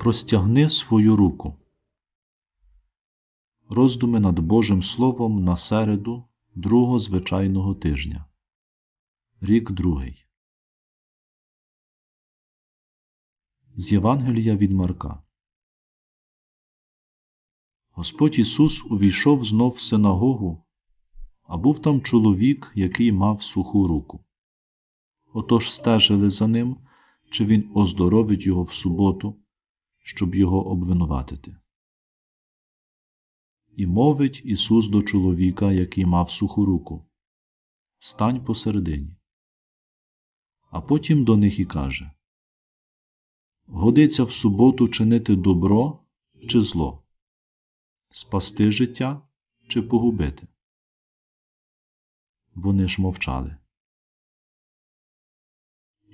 Простягни свою руку. Роздуми над Божим Словом на середу другого звичайного тижня. Рік другий. З Євангелія від Марка. Господь Ісус увійшов знов в синагогу, а був там чоловік, який мав суху руку. Отож стежили за ним, чи він оздоровить його в суботу, щоб його обвинуватити. І мовить Ісус до чоловіка, який мав суху руку Стань посередині. А потім до них і каже Годиться в суботу чинити добро чи зло, спасти життя чи погубити. Вони ж мовчали.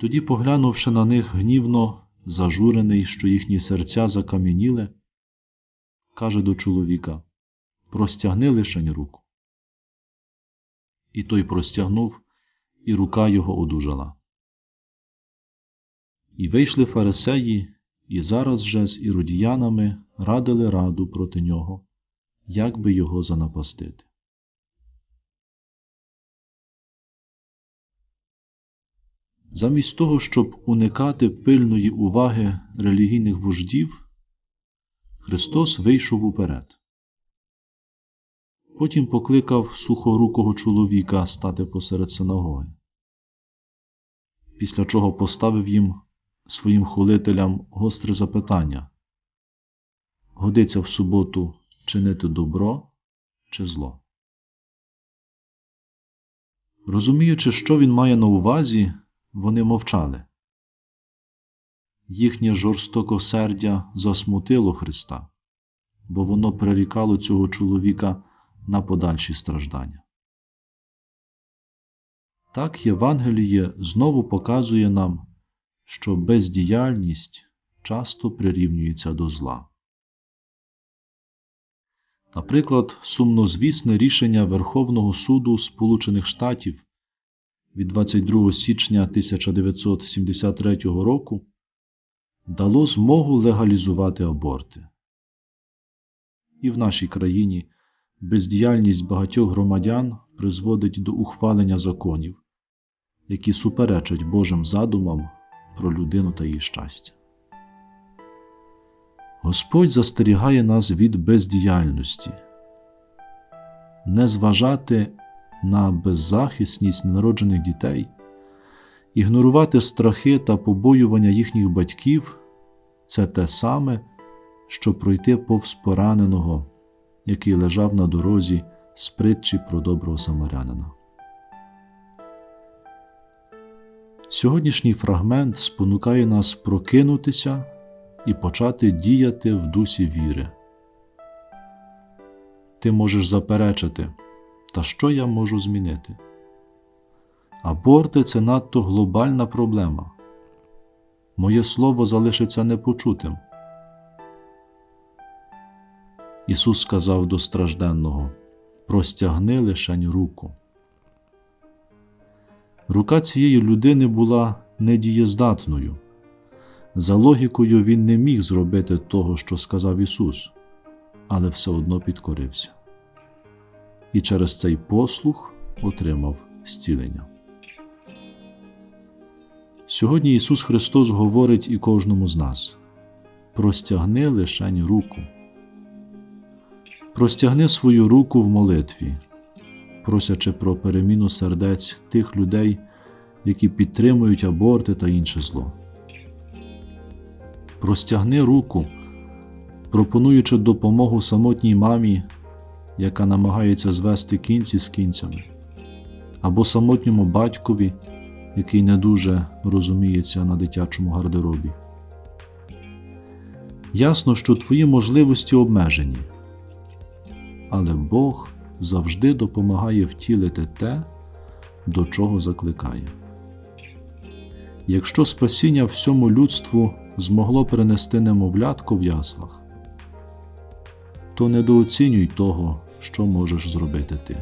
Тоді, поглянувши на них гнівно, зажурений, що їхні серця закам'яніли, каже до чоловіка Простягни лишень руку. І той простягнув, і рука його одужала. І вийшли фарисеї, і зараз же з іродіянами радили раду проти нього, як би його занапастити. Замість того, щоб уникати пильної уваги релігійних вождів, Христос вийшов уперед. Потім покликав сухорукого чоловіка стати посеред синагоги, після чого поставив їм своїм хулителям гостре запитання годиться в суботу чинити добро чи зло. Розуміючи, що він має на увазі, вони мовчали. Їхнє жорстокосердя засмутило Христа, бо воно прирікало цього чоловіка на подальші страждання. Так Євангеліє знову показує нам, що бездіяльність часто прирівнюється до зла. Наприклад, сумнозвісне рішення Верховного суду Сполучених Штатів від 22 січня 1973 року дало змогу легалізувати аборти. І в нашій країні бездіяльність багатьох громадян призводить до ухвалення законів, які суперечать Божим задумам про людину та її щастя. Господь застерігає нас від бездіяльності, не зважати на беззахисність ненароджених дітей, ігнорувати страхи та побоювання їхніх батьків це те саме, що пройти повз пораненого, який лежав на дорозі з притчі про доброго самарянина. Сьогоднішній фрагмент спонукає нас прокинутися і почати діяти в дусі віри. Ти можеш заперечити, та що я можу змінити? Аборти це надто глобальна проблема. Моє слово залишиться непочутим. Ісус сказав до стражденного Простягни лишень руку. Рука цієї людини була недієздатною. За логікою він не міг зробити того, що сказав Ісус, але все одно підкорився. І через цей послух отримав зцілення. Сьогодні Ісус Христос говорить і кожному з нас простягни лишень руку. Простягни свою руку в молитві, просячи про переміну сердець тих людей, які підтримують аборти та інше зло. Простягни руку, пропонуючи допомогу самотній мамі, яка намагається звести кінці з кінцями, або самотньому батькові, який не дуже розуміється на дитячому гардеробі. Ясно, що твої можливості обмежені, але Бог завжди допомагає втілити те, до чого закликає. Якщо спасіння всьому людству змогло принести немовлятко в яслах, то недооцінюй того, що можеш зробити ти.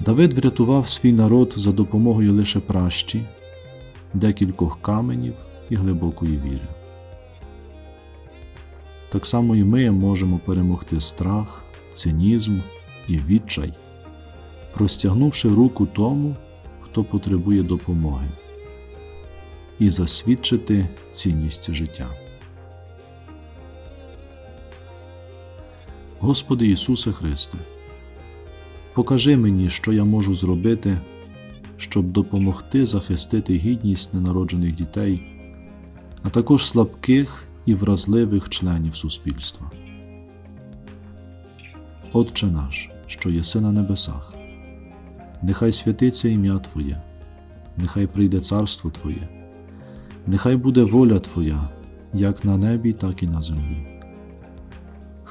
Давид врятував свій народ за допомогою лише пращі, декількох каменів і глибокої віри. Так само і ми можемо перемогти страх, цинізм і відчай, простягнувши руку тому, хто потребує допомоги, і засвідчити цінність життя. Господи Ісусе Христе, покажи мені, що я можу зробити, щоб допомогти захистити гідність ненароджених дітей, а також слабких і вразливих членів суспільства. Отче наш, що єси на небесах, нехай святиться ім'я Твоє, нехай прийде царство Твоє, нехай буде воля Твоя, як на небі, так і на землі.